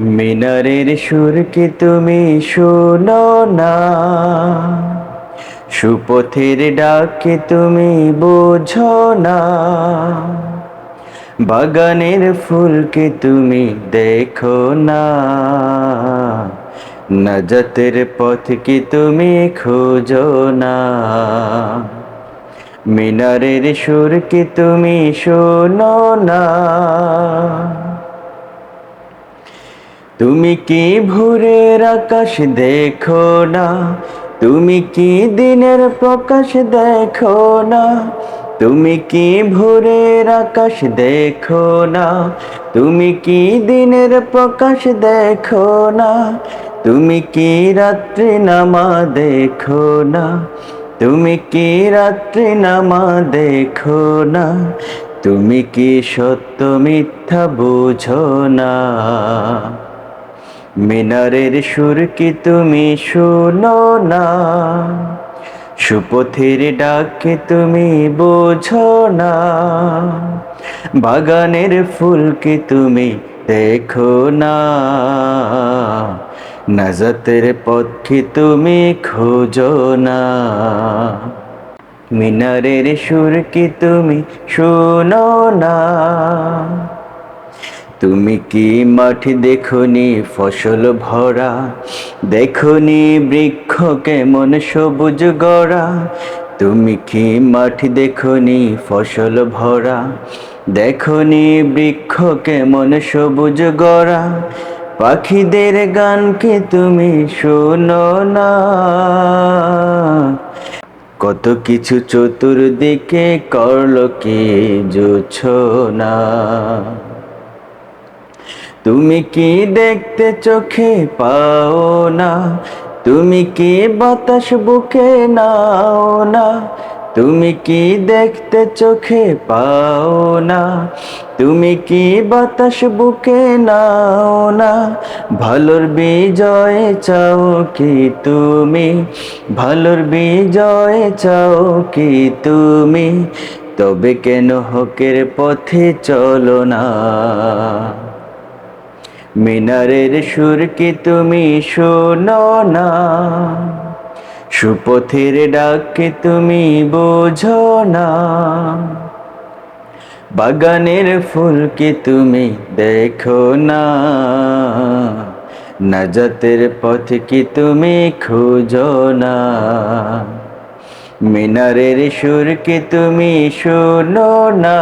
মিনারের সুর কি তুমি শোনো না? সুপথের ডাকে তুমি বোঝো না? বাগানের ফুলকে তুমি দেখো না? নজতের পথ কি তুমি খোঁজো না? মিনারের সুর কি তুমি শোনো না? তুমি কি ভোরের আকাশ দেখো না? তুমি কি দিনের প্রকাশ দেখো না? তুমি কি ভোরের আকাশ দেখো না? তুমি কি দিনের প্রকাশ দেখো না? তুমি কি রাত্রি নামা দেখো না? তুমি কি রাত্রি নামা দেখো না? তুমি কি সত্য মিথ্যা বুঝো না? মিনারের সুর কি তুমি শোনো না? সুপথের ডাকে তুমি বোঝো না? বাগানের ফুল কি তুমি দেখো না? নজতের পথ তুমি খোঁজো না? মিনারের সুর কি তুমি শোনো না? তুমি কি মাঠ দেখনি ফসল ভরা? দেখনি বৃক্ষ কেমন সবুজ গড়া? তুমি কি মাঠ দেখনি ফসল ভরা? দেখনি বৃক্ষ কেমন সবুজ গড়া? পাখিদের গানকে তুমি শোনো না? কত কিছু চতুর্দিকে করল কি জুছ না তুমি কি দেখতে চোখে পাও না? তুমি কি বাতাস বুকে নাও না? তুমি কি দেখতে চোখে পাও না? তুমি কি বাতাস বুকে নাও না? ভালোর বিজয় চাও কি তুমি? ভালোর বিজয় চাও কি তুমি? তবে কেন হকের পথে চলো না? মিনারের সুর কি তুমি শোনো না? সুপথের ডাকে তুমি বোঝো না? বাগানের ফুল কি তুমি দেখো না? নাজাতের পথ কি তুমি খোঁজো না? মিনারের সুর কি তুমি শোনো না?